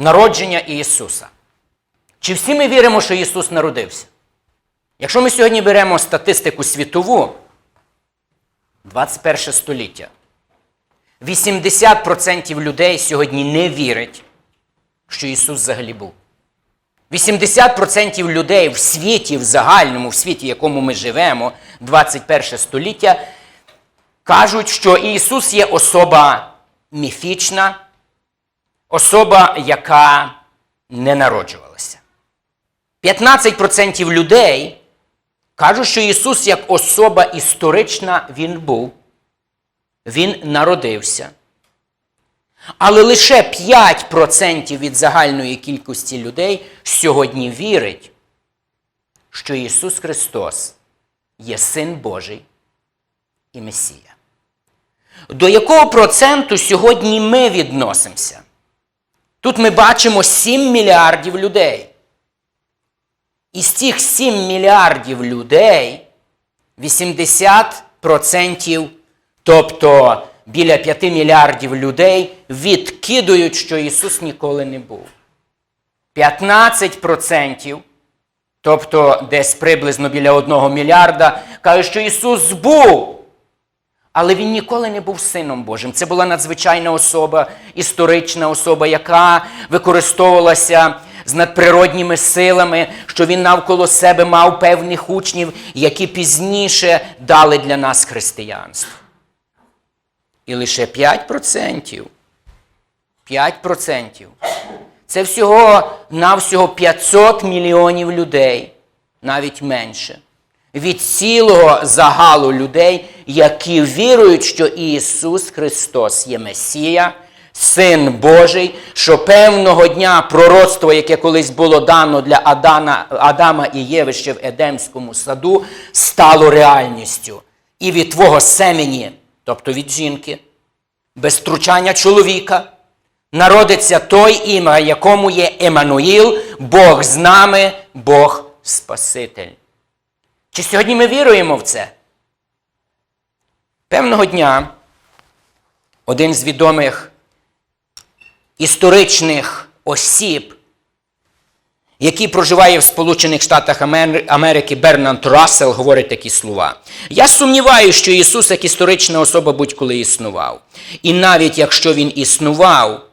народження Ісуса. Чи всі ми віримо, що Ісус народився? Якщо ми сьогодні беремо статистику світову, 21 століття, 80% людей сьогодні не вірять, що Ісус взагалі був. 80% людей в світі, в загальному, в світі, в якому ми живемо, 21 століття, кажуть, що Ісус є особа міфічна, особа, яка не народжувалася. 15% людей кажуть, що Ісус як особа історична Він був, Він народився. Але лише 5% від загальної кількості людей сьогодні вірить, що Ісус Христос є Син Божий і Месія. До якого проценту сьогодні ми відносимося? Тут ми бачимо 7 мільярдів людей. Із цих 7 мільярдів людей 80%, тобто біля 5 мільярдів людей, відкидують, що Ісус ніколи не був. 15%, тобто десь приблизно біля 1 мільярда, кажуть, що Ісус був. Але він ніколи не був сином Божим. Це була надзвичайна особа, історична особа, яка використовувалася з надприродніми силами, що він навколо себе мав певних учнів, які пізніше дали для нас християнство. І лише 5%. 5%. Це всього навсього 500 мільйонів людей, навіть менше. Від цілого загалу людей, які вірують, що Ісус Христос є Месія, Син Божий, що певного дня пророцтво, яке колись було дано для Адана, Адама і Єви ще в Едемському саду, стало реальністю. І від твого семені, тобто від жінки, без втручання чоловіка, народиться той ім'я, якому є Еммануїл, Бог з нами, Бог Спаситель. Чи сьогодні ми віруємо в це? Певного дня один з відомих історичних осіб, який проживає в Сполучених Штатах Америки, Бернанд Рассел, говорить такі слова. Я сумніваюся, що Ісус як історична особа будь-коли існував. І навіть якщо Він існував,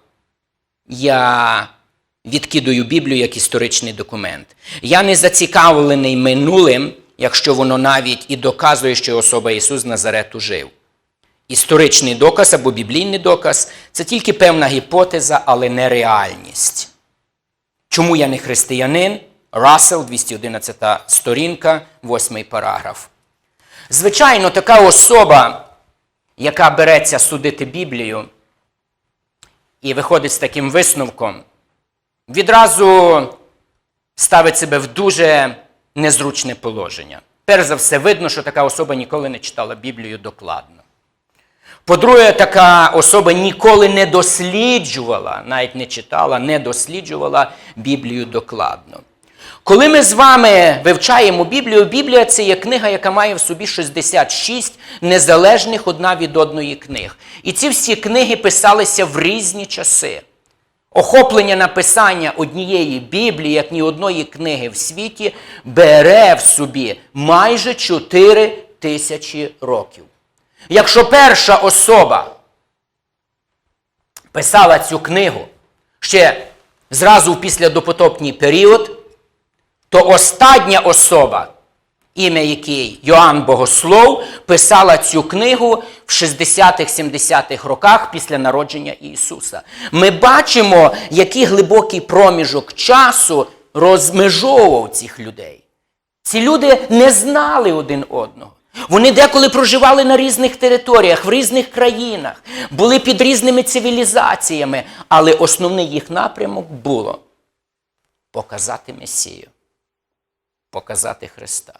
я відкидую Біблію як історичний документ. Я не зацікавлений минулим, якщо воно навіть і доказує, що особа Ісус Назарету жив. Історичний доказ або біблійний доказ це тільки певна гіпотеза, але не реальність. Чому я не християнин? Рассел, 211 сторінка, 8 параграф. Звичайно, така особа, яка береться судити Біблію і виходить з таким висновком, відразу ставить себе в дуже незручне положення. Перш за все, видно, що така особа ніколи не читала Біблію докладно. По-друге, така особа ніколи не досліджувала, навіть не читала, не досліджувала Біблію докладно. Коли ми з вами вивчаємо Біблію, Біблія це є книга, яка має в собі 66 незалежних одна від одної книг. І ці всі книги писалися в різні часи. Охоплення написання однієї Біблії, як ні одної книги в світі, бере в собі майже 4 тисячі років. Якщо перша особа писала цю книгу ще зразу в післядопотопній період, то остання особа, ім'я який Йоанн Богослов, писала цю книгу в 60-70-х роках після народження Ісуса. Ми бачимо, який глибокий проміжок часу розмежовував цих людей. Ці люди не знали один одного. Вони деколи проживали на різних територіях, в різних країнах, були під різними цивілізаціями, але основний їх напрямок було показати Месію, показати Христа.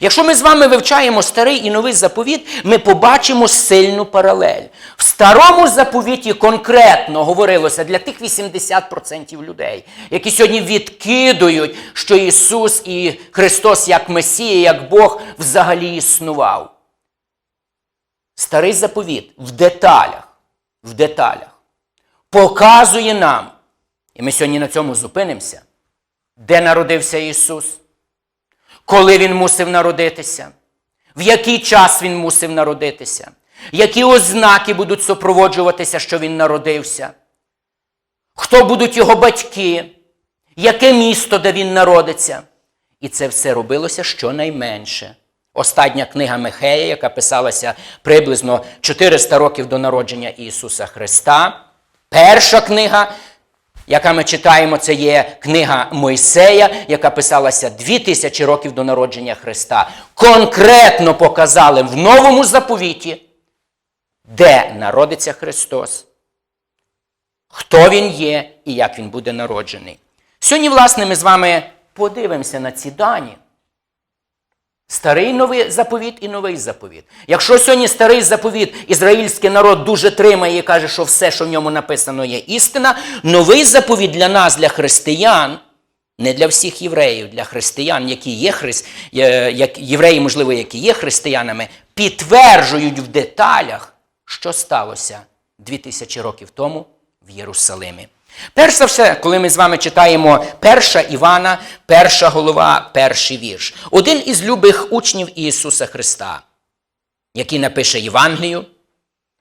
Якщо ми з вами вивчаємо старий і новий заповіт, ми побачимо сильну паралель. В старому заповіті конкретно говорилося для тих 80% людей, які сьогодні відкидують, що Ісус і Христос як Месія, як Бог взагалі існував. Старий заповіт в деталях, в деталях показує нам, І ми сьогодні на цьому зупинимося. Де народився Ісус? Коли Він мусив народитися? В який час Він мусив народитися? Які ознаки будуть супроводжуватися, що Він народився? Хто будуть його батьки? Яке місто, де він народиться? І це все робилося щонайменше. Остання книга Михея, яка писалася приблизно 400 років до народження Ісуса Христа. Перша книга, яка ми читаємо, це є книга Мойсея, яка писалася 2000 років до народження Христа. Конкретно показали в новому заповіті, де народиться Христос, хто Він є і як Він буде народжений. Сьогодні, власне, ми з вами подивимося на ці дані. Старий новий заповіт і новий заповіт. Якщо сьогодні старий заповіт ізраїльський народ дуже тримає і каже, що все, що в ньому написано, є істина, новий заповіт для нас, для християн, не для всіх євреїв, для християн, які є христ... як євреї, можливо, які є християнами, підтверджують в деталях, що сталося 2000 років тому в Єрусалимі. Перш за все, коли ми з вами читаємо перша Івана, перша голова, перший вірш. Один із любих учнів Ісуса Христа, який напише Євангелію,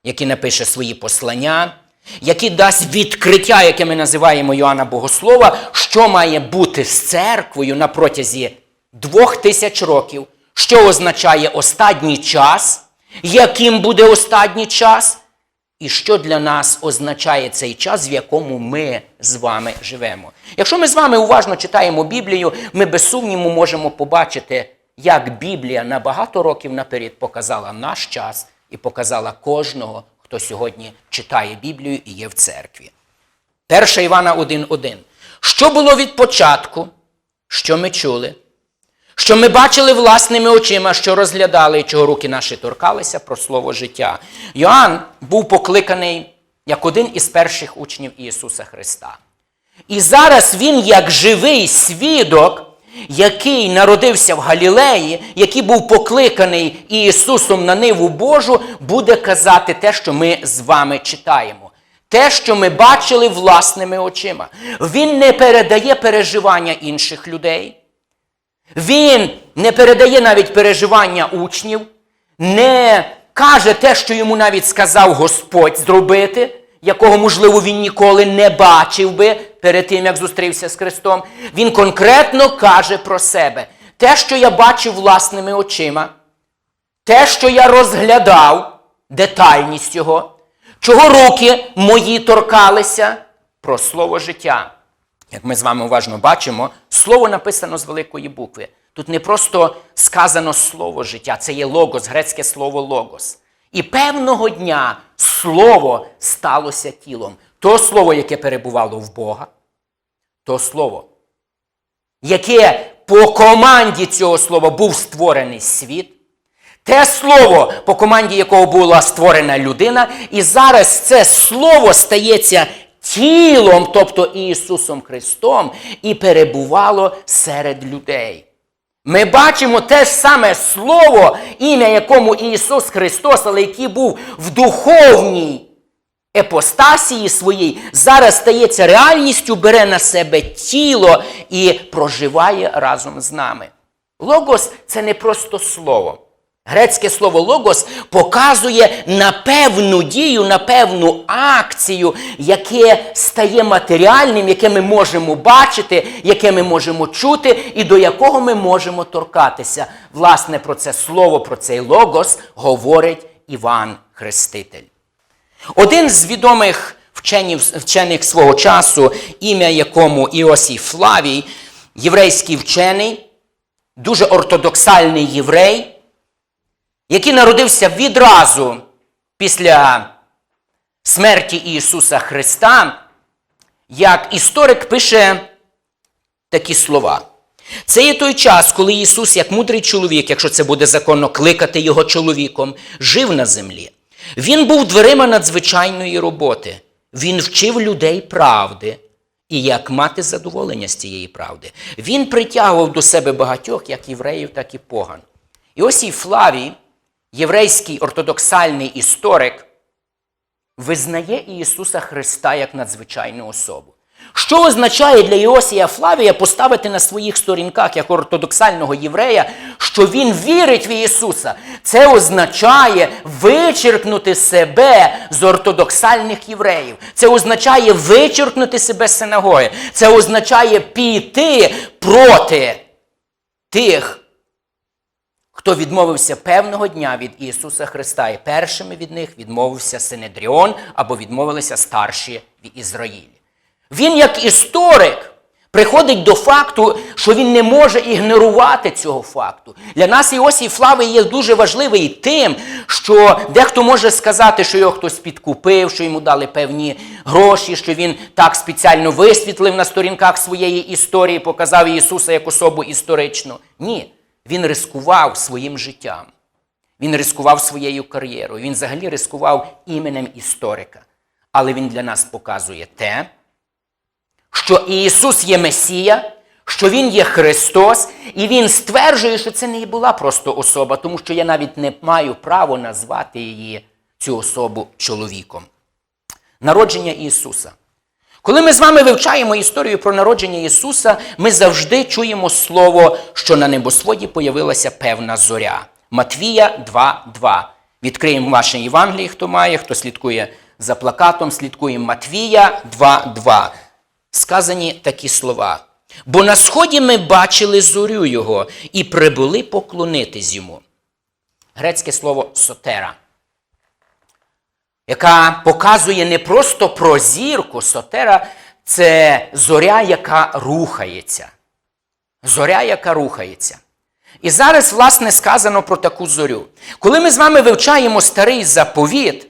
який напише свої послання, який дасть відкриття, яке ми називаємо Йоанна Богослова, що має бути з церквою на протязі двох тисяч років, що означає останній час, яким буде останній час, і що для нас означає цей час, в якому ми з вами живемо. Якщо ми з вами уважно читаємо Біблію, ми без сумніву можемо побачити, як Біблія на багато років наперед показала наш час і показала кожного, хто сьогодні читає Біблію і є в церкві. 1 Івана 1.1. Що було від початку, що ми чули, що ми бачили власними очима, що розглядали і чого руки наші торкалися про слово життя. Йоанн був покликаний як один із перших учнів Ісуса Христа. І зараз він, як живий свідок, який народився в Галілеї, який був покликаний Ісусом на ниву Божу, буде казати те, що ми з вами читаємо. Те, що ми бачили власними очима. Він не передає переживання інших людей. Він не передає навіть переживання учнів, не каже те, що йому навіть сказав Господь зробити, якого, можливо, він ніколи не бачив би перед тим, як зустрівся з Христом. Він конкретно каже про себе. Те, що я бачив власними очима, те, що я розглядав, детальність його, чого руки мої торкалися, про слово життя. Як ми з вами уважно бачимо, слово написано з великої букви. Тут не просто сказано слово життя, це є логос, грецьке слово логос. І певного дня слово сталося тілом. То слово, яке перебувало в Бога, то слово, яке по команді цього слова був створений світ, те слово, по команді якого була створена людина, і зараз це слово стається тілом, тобто Ісусом Христом, і перебувало серед людей. Ми бачимо те ж саме слово, ім'я якому Ісус Христос, але який був в духовній епостасії своїй, зараз стається реальністю, бере на себе тіло і проживає разом з нами. Логос це не просто слово. Грецьке слово логос показує на певну дію, на певну акцію, яке стає матеріальним, яке ми можемо бачити, яке ми можемо чути, і до якого ми можемо торкатися. Власне, про це слово, про цей логос говорить Іван Хреститель. Один з відомих вченів, вчених свого часу, ім'я якому Іосій Флавій, єврейський вчений, дуже ортодоксальний єврей, який народився відразу після смерті Ісуса Христа, як історик пише такі слова. Це є той час, коли Ісус, як мудрий чоловік, якщо це буде законно кликати його чоловіком, жив на землі. Він був дверима надзвичайної роботи. Він вчив людей правди і як мати задоволення з цієї правди. Він притягував до себе багатьох, як євреїв, так і поган. Іосій Флавій, єврейський ортодоксальний історик, визнає Ісуса Христа як надзвичайну особу. Що означає для Іосія Флавія поставити на своїх сторінках як ортодоксального єврея, що він вірить в Ісуса? Це означає вичеркнути себе з ортодоксальних євреїв. Це означає вичеркнути себе з синагоги. Це означає піти проти тих, хто відмовився певного дня від Ісуса Христа. І першими від них відмовився Синедріон або відмовилися старші в Ізраїлі. Він, як історик, приходить до факту, що він не може ігнорувати цього факту. Для нас Іосій Флавий є дуже важливий тим, що дехто може сказати, що його хтось підкупив, що йому дали певні гроші, що він так спеціально висвітлив на сторінках своєї історії, показав Ісуса як особу історичну. Ні, він рискував своїм життям. Він рискував своєю кар'єрою, він взагалі рискував іменем історика. Але він для нас показує те, що Ісус є Месія, що Він є Христос, і Він стверджує, що це не була просто особа, тому що я навіть не маю права назвати її, цю особу чоловіком. Народження Ісуса. Коли ми з вами вивчаємо історію про народження Ісуса, ми завжди чуємо слово, що на небосводі появилася певна зоря. Матвія 2.2. Відкриємо ваше Євангеліє, хто має, хто слідкує за плакатом, слідкуємо Матвія 2.2 сказані такі слова. Бо на сході ми бачили зорю його і прибули поклонитись йому. Грецьке слово сотера, яка показує не просто про зірку, сотера це зоря, яка рухається. Зоря, яка рухається. І зараз, власне, сказано про таку зорю. Коли ми з вами вивчаємо старий заповіт,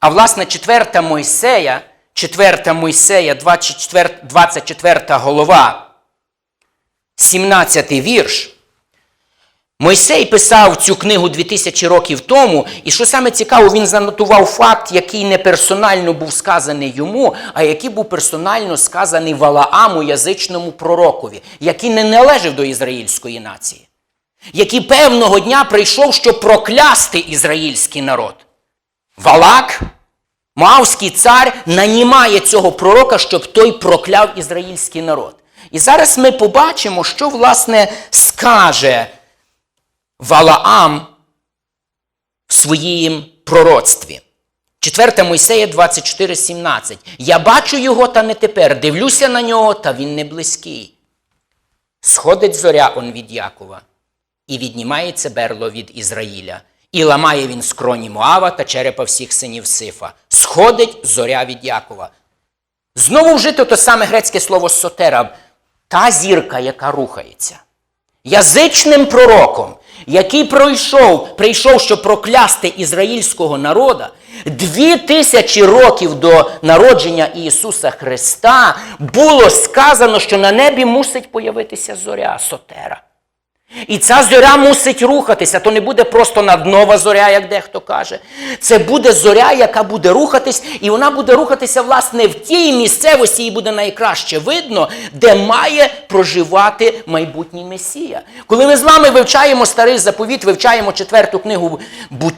а власне, четверта Мойсея, 4 Мойсея, 24, 24 голова, 17 вірш. Мойсей писав цю книгу 2000 років тому, і що саме цікаво, він занотував факт, який не персонально був сказаний йому, а який був персонально сказаний Валааму, язичному пророкові, який не належав до ізраїльської нації, який певного дня прийшов, щоб проклясти ізраїльський народ. Валак Моавський цар нанімає цього пророка, щоб той прокляв ізраїльський народ. І зараз ми побачимо, що, власне, скаже Валаам в своїм пророцтві. 4 Мойсея 24,17. Я бачу його, та не тепер. Дивлюся на нього, та він не близький. Сходить зоря он від Якова, і віднімається берло від Ізраїля. І ламає він скроні Моава та черепа всіх синів Сифа. Сходить зоря від Якова. Знову вжито те саме грецьке слово сотера, та зірка, яка рухається. Язичним пророком, який пройшов, прийшов, щоб проклясти ізраїльського народа, дві тисячі років до народження Ісуса Христа було сказано, що на небі мусить появитися зоря сотера. І ця зоря мусить рухатися, то не буде просто наднова зоря, як дехто каже. Це буде зоря, яка буде рухатись, і вона буде рухатися, власне, в тій місцевості, їй буде найкраще видно, де має проживати майбутній Месія. Коли ми з вами вивчаємо старий заповіт, вивчаємо четверту книгу,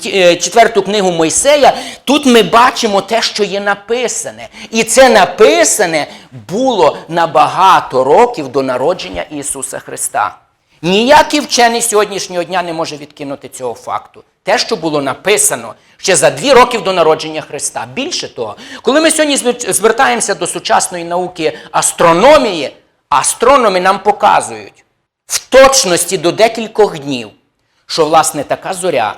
е, четверту книгу Мойсея, тут ми бачимо те, що є написане. І це написане було на багато років до народження Ісуса Христа. Ніякий вчений сьогоднішнього дня не може відкинути цього факту. Те, що було написано ще за дві роки до народження Христа. Більше того, коли ми сьогодні звертаємося до сучасної науки астрономії, астрономи нам показують в точності до декількох днів, що, власне, така зоря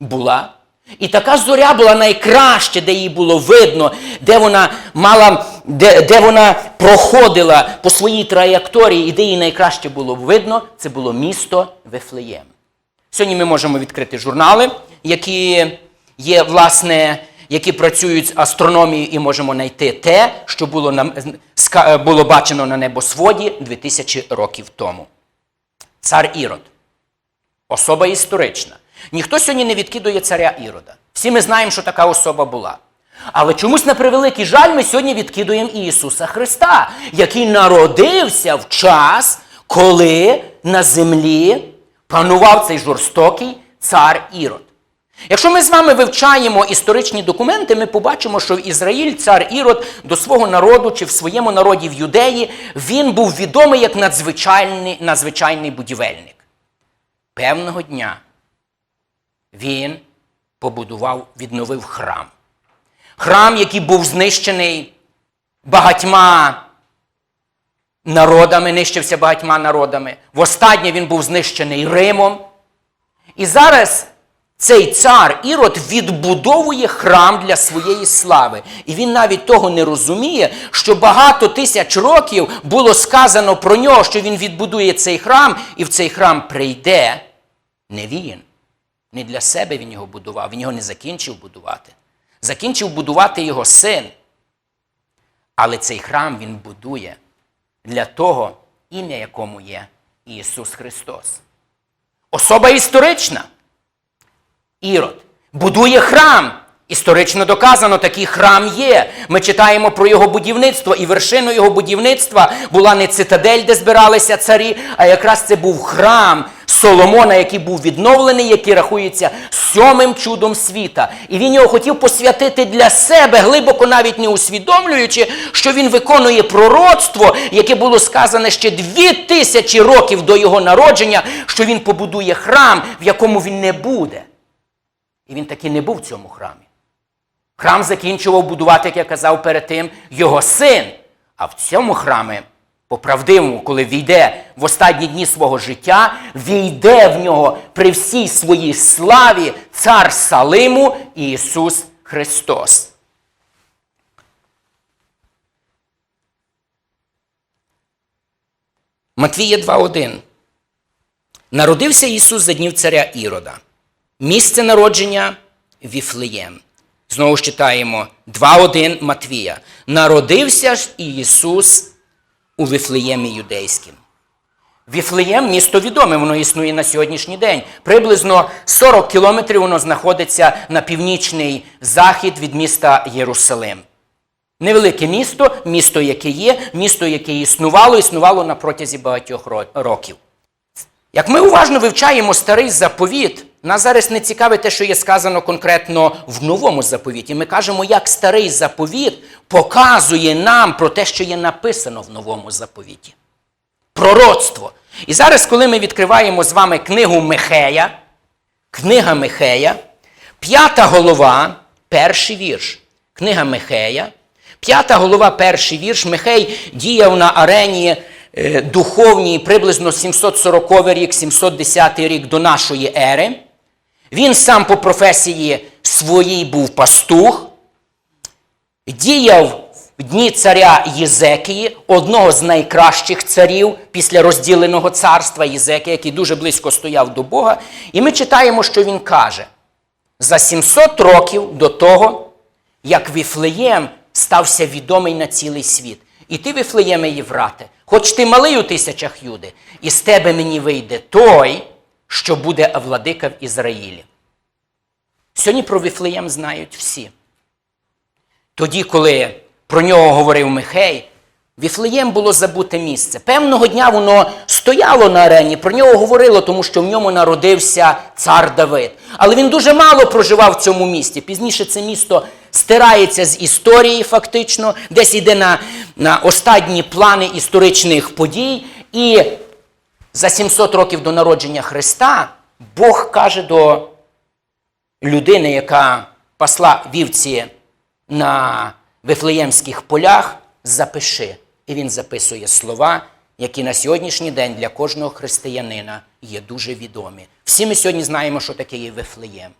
була і така зоря була найкраще, де її було видно, де вона мала, де, де вона проходила по своїй траєкторії, і де її найкраще було видно, це було місто Вифлеєм. Сьогодні ми можемо відкрити журнали, які є, власне, які працюють з астрономією, і можемо знайти те, що було, на, було бачено на небосводі 2000 років тому. Цар Ірод. Особа історична. Ніхто сьогодні не відкидує царя Ірода. Всі ми знаємо, що така особа була. Але чомусь, на превеликий жаль, ми сьогодні відкидуємо Ісуса Христа, який народився в час, коли на землі панував цей жорстокий цар Ірод. Якщо ми з вами вивчаємо історичні документи, ми побачимо, що в Ізраїль цар Ірод до свого народу чи в своєму народі в Юдеї він був відомий як надзвичайний, надзвичайний будівельник. Певного дня він побудував, відновив храм. Храм, який був знищений багатьма народами, нищився багатьма народами. Востаннє він був знищений Римом. І зараз цей цар Ірод відбудовує храм для своєї слави. І він навіть того не розуміє, що багато тисяч років було сказано про нього, що він відбудує цей храм, і в цей храм прийде не він. Не для себе він його будував, він його не закінчив будувати. Закінчив будувати його син. Але цей храм він будує для того, ім'я якому є Ісус Христос. Особа історична. Ірод будує храм. Історично доказано, такий храм є. Ми читаємо про його будівництво, і вершиною його будівництва була не цитадель, де збиралися царі, а якраз це був храм Соломона, який був відновлений, який рахується сьомим чудом світа. І він його хотів посвятити для себе, глибоко навіть не усвідомлюючи, що він виконує пророцтво, яке було сказане ще дві тисячі років до його народження, що він побудує храм, в якому він не буде. І він таки не був в цьому храмі. Храм закінчував будувати, як я казав перед тим, його син. А в цьому храмі, по правдивому, коли війде в останні дні свого життя, війде в нього при всій своїй славі цар Салиму Ісус Христос. Матвія 2.1. Народився Ісус за днів царя Ірода. Місце народження Віфлеєм. Знову ж читаємо 2.1 Матвія. Народився ж Ісус у Віфлеємі юдейським. Віфлеєм місто відоме, воно існує на сьогоднішній день. Приблизно 40 кілометрів воно знаходиться на північний захід від міста Єрусалим. Невелике місто, місто, яке є, місто, яке існувало, існувало на протязі багатьох років. Як ми уважно вивчаємо старий заповіт, нас зараз не цікавить те, що є сказано конкретно в новому заповіті. Ми кажемо, як старий заповіт показує нам про те, що є написано в новому заповіті. Пророцтво. І зараз, коли ми відкриваємо з вами книгу Михея, книга Михея, п'ята голова, перший вірш. Книга Михея, п'ята голова, перший вірш. Михей діяв на арені е, духовній приблизно 740 рік, 710 рік до нашої ери. Він сам по професії своїй був пастух, діяв в дні царя Єзекії, одного з найкращих царів після розділеного царства Єзекія, який дуже близько стояв до Бога. І ми читаємо, що він каже: за 700 років до того, як Віфлеєм стався відомий на цілий світ. І ти, Віфлеєме Єврате, хоч ти малий у тисячах юди, і з тебе мені вийде той, що буде владика в Ізраїлі. Сьогодні про Віфлеєм знають всі. Тоді, коли про нього говорив Михей, Віфлеєм було забуте місце. Певного дня воно стояло на арені, про нього говорило, тому що в ньому народився цар Давид. Але він дуже мало проживав в цьому місті. Пізніше це місто стирається з історії, фактично, десь йде на, на останні плани історичних подій. І за 700 років до народження Христа Бог каже до людини, яка пасла вівці на Вифлеємських полях, запиши. І він записує слова, які на сьогоднішній день для кожного християнина є дуже відомі. Всі ми сьогодні знаємо, що таке є Вифлеєм.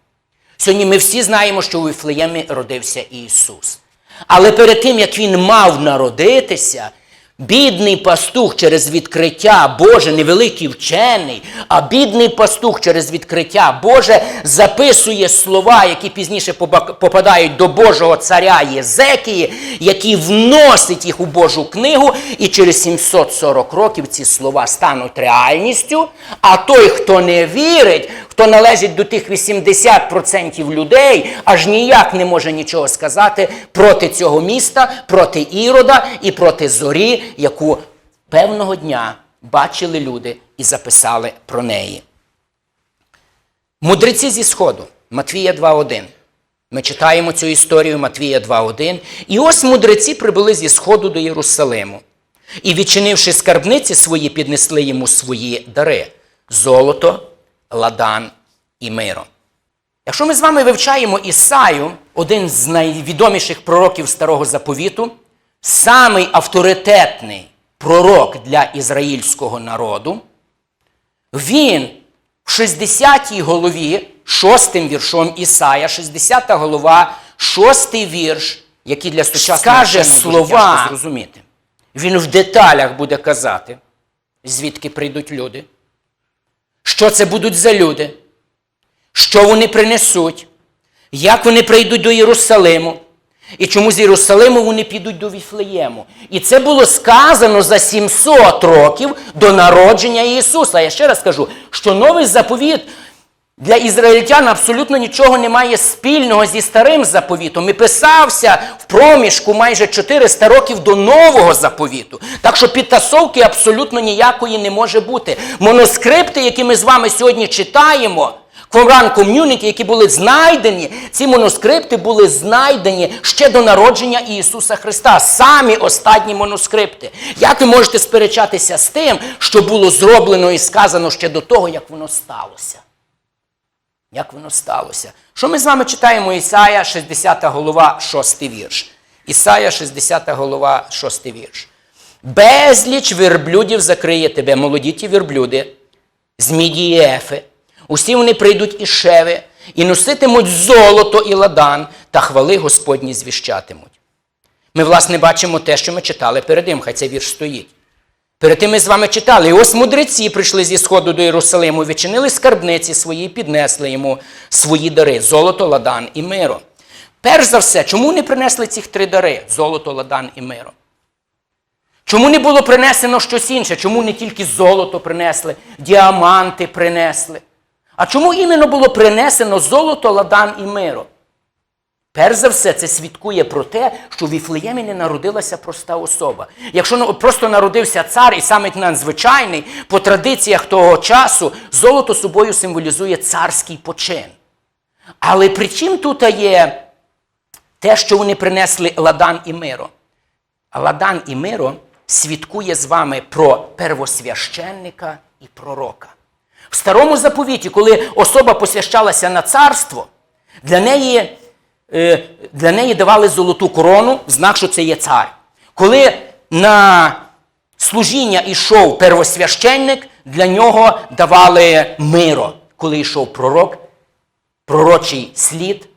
Сьогодні ми всі знаємо, що у Вифлеємі родився Ісус. Але перед тим, як він мав народитися, бідний пастух через відкриття Боже, невеликий вчений, а бідний пастух через відкриття Боже записує слова, які пізніше попадають до Божого царя Єзекії, який вносить їх у Божу книгу, і через 740 років ці слова стануть реальністю. А той, хто не вірить, хто належить до тих 80% людей, аж ніяк не може нічого сказати проти цього міста, проти Ірода і проти зорі, яку певного дня бачили люди і записали про неї. Мудреці зі Сходу Матвія 2.1. Ми читаємо цю історію Матвія 2.1. І ось мудреці прибули зі сходу до Єрусалиму. І, відчинивши скарбниці свої, піднесли йому свої дари золото, ладан і миро. Якщо ми з вами вивчаємо Ісаю, один з найвідоміших пророків Старого Заповіту, самий авторитетний пророк для ізраїльського народу, він в 60-й голові, 6 віршом Ісая, 60 голова, 6 вірш, який для сучасного дуже слова. зрозуміти. Він в деталях буде казати, звідки прийдуть люди, що це будуть за люди, що вони принесуть, як вони прийдуть до Єрусалиму, і чому з Єрусалиму вони підуть до Віфлеєму. І це було сказано за 700 років до народження Ісуса. Я ще раз кажу, що новий заповіт для ізраїльтян абсолютно нічого не має спільного зі старим заповітом. І писався в проміжку майже 400 років до нового заповіту. Так що підтасовки абсолютно ніякої не може бути. Моноскрипти, які ми з вами сьогодні читаємо, Qumran Community, які були знайдені, ці моноскрипти були знайдені ще до народження Ісуса Христа. Самі останні моноскрипти. Як ви можете сперечатися з тим, що було зроблено і сказано ще до того, як воно сталося? Як воно сталося? Що ми з вами читаємо Ісая, 60 голова, 6 вірш. Ісая, 60 голова, 6 вірш. Безліч верблюдів закриє тебе, молоді ті верблюди, з мідії ефи. Усі вони прийдуть із шеви, і носитимуть золото і ладан, та хвали Господні звіщатимуть. Ми, власне, бачимо те, що ми читали перед тим, хай цей вірш стоїть. Перед тим ми з вами читали, і ось мудреці прийшли зі сходу до Єрусалиму, відчинили скарбниці свої, піднесли йому свої дари золото, ладан і миро. Перш за все, чому не принесли цих три дари золото, ладан і миро? Чому не було принесено щось інше? Чому не тільки золото принесли, діаманти принесли? А чому іменно було принесено золото, ладан і миро? Перш за все, це свідкує про те, що в Віфлеємі не народилася проста особа. Якщо просто народився цар і саме надзвичайний, по традиціях того часу золото собою символізує царський почин. Але при чим тут є те, що вони принесли ладан і миро? Ладан і миро свідкує з вами про первосвященника і пророка. В старому заповіті, коли особа посвящалася на царство, для неї, для неї давали золоту корону, в знак, що це є цар. Коли на служіння йшов первосвященник, для нього давали миро. Коли йшов пророк, пророчий слід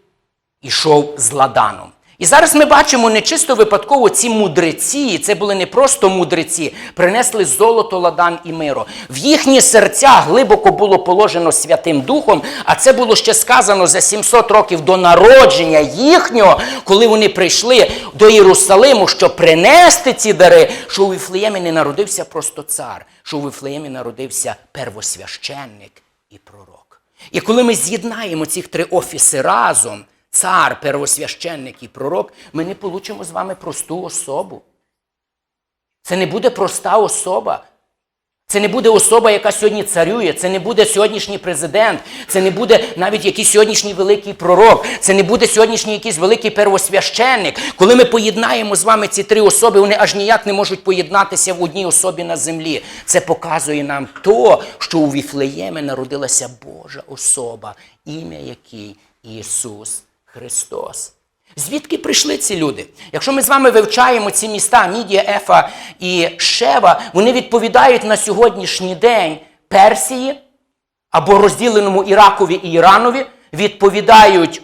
йшов з ладаном. І зараз ми бачимо не чисто випадково ці мудреці, це були не просто мудреці, принесли золото, ладан і миро. В їхні серця глибоко було положено Святим Духом, а це було ще сказано за 700 років до народження їхнього, коли вони прийшли до Єрусалиму, щоб принести ці дари, що у Віфлеємі не народився просто цар, що у Віфлеємі народився первосвященник і пророк. І коли ми з'єднаємо ці три офіси разом, цар, первосвященник і пророк, ми не получимо з вами просту особу. Це не буде проста особа. Це не буде особа, яка сьогодні царює, це не буде сьогоднішній президент, це не буде навіть якийсь сьогоднішній великий пророк, це не буде сьогоднішній якийсь великий первосвященник. Коли ми поєднаємо з вами ці три особи, вони аж ніяк не можуть поєднатися в одній особі на землі. Це показує нам то, що у Віфлеємі народилася Божа особа, ім'я якій Ісус Христос. Звідки прийшли ці люди? Якщо ми з вами вивчаємо ці міста Мідія, Ефа і Шева, вони відповідають на сьогоднішній день Персії або розділеному Іракові і Іранові, відповідають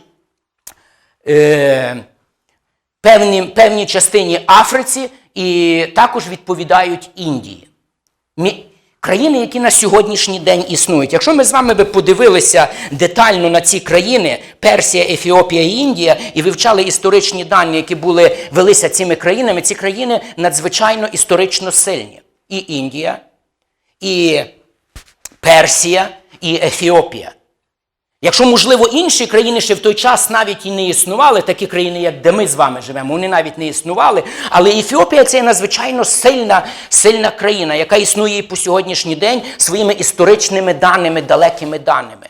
е, певні, певній частині Африці і також відповідають Індії. Країни, які на сьогоднішній день існують. Якщо ми з вами би подивилися детально на ці країни Персія, Ефіопія і Індія, і вивчали історичні дані, які були велися цими країнами, ці країни надзвичайно історично сильні. І Індія, і Персія, і Ефіопія. Якщо, можливо, інші країни ще в той час навіть і не існували, такі країни, як де ми з вами живемо, вони навіть не існували. Але Ефіопія це надзвичайно сильна, сильна країна, яка існує і по сьогоднішній день своїми історичними даними, далекими даними.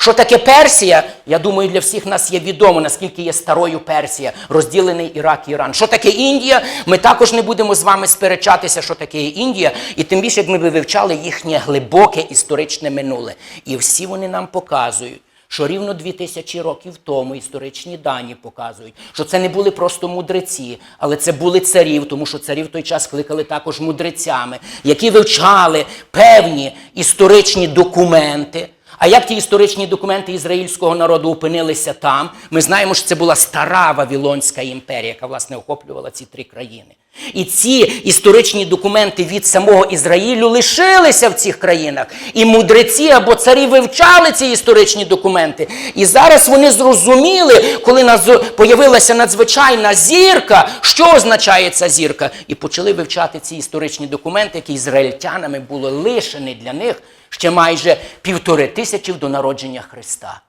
Що таке Персія? Я думаю, для всіх нас є відомо, наскільки є старою Персія, розділений Ірак і Іран. Що таке Індія? Ми також не будемо з вами сперечатися, що таке Індія, і тим більше, як ми би вивчали їхнє глибоке історичне минуле. І всі вони нам показують. Що рівно дві тисячі років тому історичні дані показують, що це не були просто мудреці, але це були царів, тому що царів в той час кликали також мудрецями, які вивчали певні історичні документи. А як ті історичні документи ізраїльського народу опинилися там? Ми знаємо, що це була стара Вавилонська імперія, яка власне охоплювала ці три країни. І ці історичні документи від самого Ізраїлю лишилися в цих країнах. І мудреці або царі вивчали ці історичні документи. І зараз вони зрозуміли, коли наз- надзвичайна зірка, що означає ця зірка, і почали вивчати ці історичні документи, які ізраїльтянами були лишені для них ще майже півтори тисячі до народження Христа.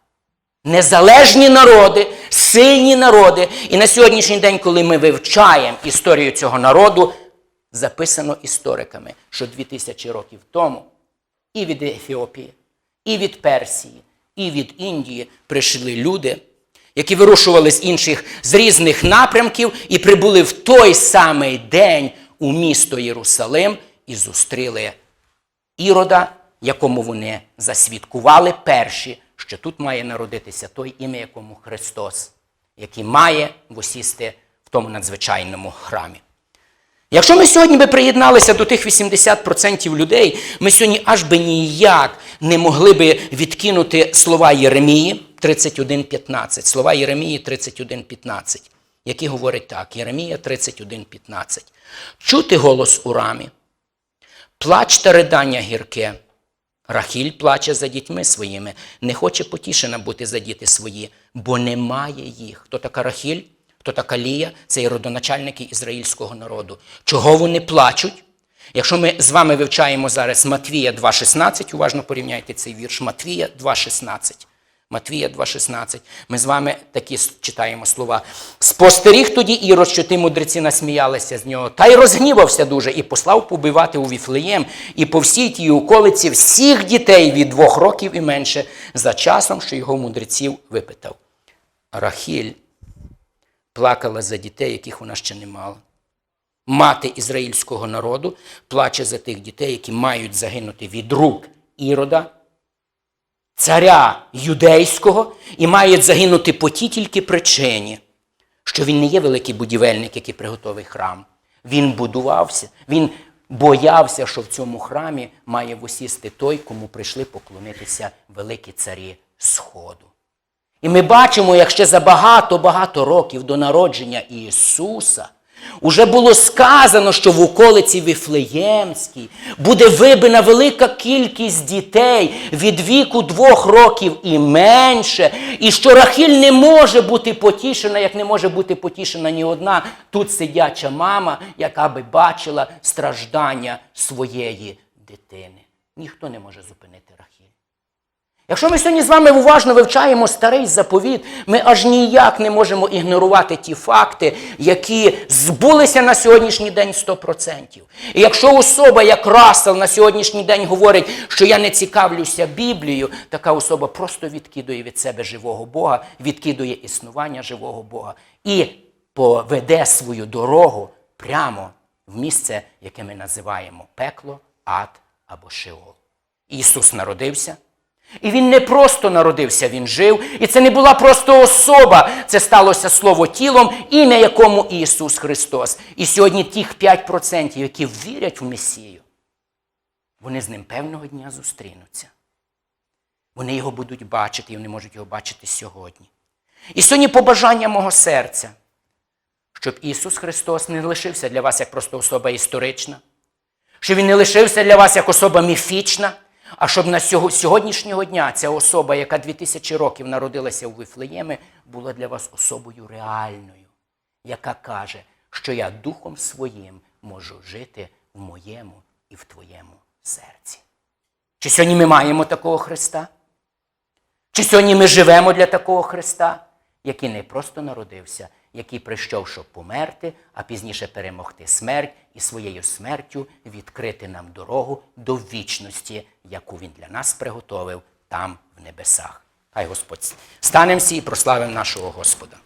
Незалежні народи, сильні народи. І на сьогоднішній день, коли ми вивчаємо історію цього народу, записано істориками, що 2000 років тому і від Ефіопії, і від Персії, і від Індії прийшли люди, які вирушували з інших з різних напрямків і прибули в той самий день у місто Єрусалим і зустріли Ірода, якому вони засвідкували перші, що тут має народитися той ім'я, якому Христос, який має восісти в тому надзвичайному храмі. Якщо ми сьогодні би приєдналися до тих 80% людей, ми сьогодні аж би ніяк не могли би відкинути слова Єремії 31.15. Слова Єремії 31.15, які говорять так: Єремія 31.15. Чути голос у рамі, плач та ридання гірке. Рахіль плаче за дітьми своїми, не хоче потішена бути за діти свої, бо немає їх. Хто така Рахіль? Хто така Лія? Це є родоначальники ізраїльського народу. Чого вони плачуть? Якщо ми з вами вивчаємо зараз Матвія 2.16, уважно порівняйте цей вірш Матвія 2.16. Матвія 2.16. Ми з вами такі читаємо слова. Спостеріг тоді Ірод, що ті мудреці насміялися з нього, та й розгнівався дуже, і послав побивати у Віфлеєм і по всій тій околиці всіх дітей від двох років і менше, за часом, що його мудреців випитав. Рахіль плакала за дітей, яких вона ще не мала. Мати ізраїльського народу плаче за тих дітей, які мають загинути від рук Ірода, царя юдейського, і мають загинути по тій тільки причині, що він не є великий будівельник, який приготовий храм. Він будувався, він боявся, що в цьому храмі має восісти той, кому прийшли поклонитися великі царі Сходу. І ми бачимо, як ще за багато-багато років до народження Ісуса уже було сказано, що в околиці Віфлеємській буде вибина велика кількість дітей від віку двох років і менше, і що Рахіль не може бути потішена, як не може бути потішена ні одна тут сидяча мама, яка би бачила страждання своєї дитини. Ніхто не може зупинити. Якщо ми сьогодні з вами уважно вивчаємо старий заповіт, ми аж ніяк не можемо ігнорувати ті факти, які збулися на сьогоднішній день 100%. І якщо особа, як Рассел, на сьогоднішній день говорить, що я не цікавлюся Біблією, така особа просто відкидує від себе живого Бога, відкидує існування живого Бога і поведе свою дорогу прямо в місце, яке ми називаємо пекло, ад або Шеол. Ісус народився. І він не просто народився, він жив. І це не була просто особа, це сталося слово тілом, ім'я якому Ісус Христос. І сьогодні тих 5%, які вірять в Месію, вони з ним певного дня зустрінуться. Вони його будуть бачити, і вони можуть його бачити сьогодні. І сьогодні побажання мого серця, щоб Ісус Христос не лишився для вас як просто особа історична, щоб Він не лишився для вас як особа міфічна, а щоб на сьогоднішнього дня ця особа, яка 2000 років народилася у Вифлеємі, була для вас особою реальною, яка каже, що я духом своїм можу жити в моєму і в твоєму серці. Чи сьогодні ми маємо такого Христа? Чи сьогодні ми живемо для такого Христа, який не просто народився, який прийшов, щоб померти, а пізніше перемогти смерть і своєю смертю відкрити нам дорогу до вічності, яку він для нас приготовив там в небесах. Хай Господь станемо всі і прославимо нашого Господа.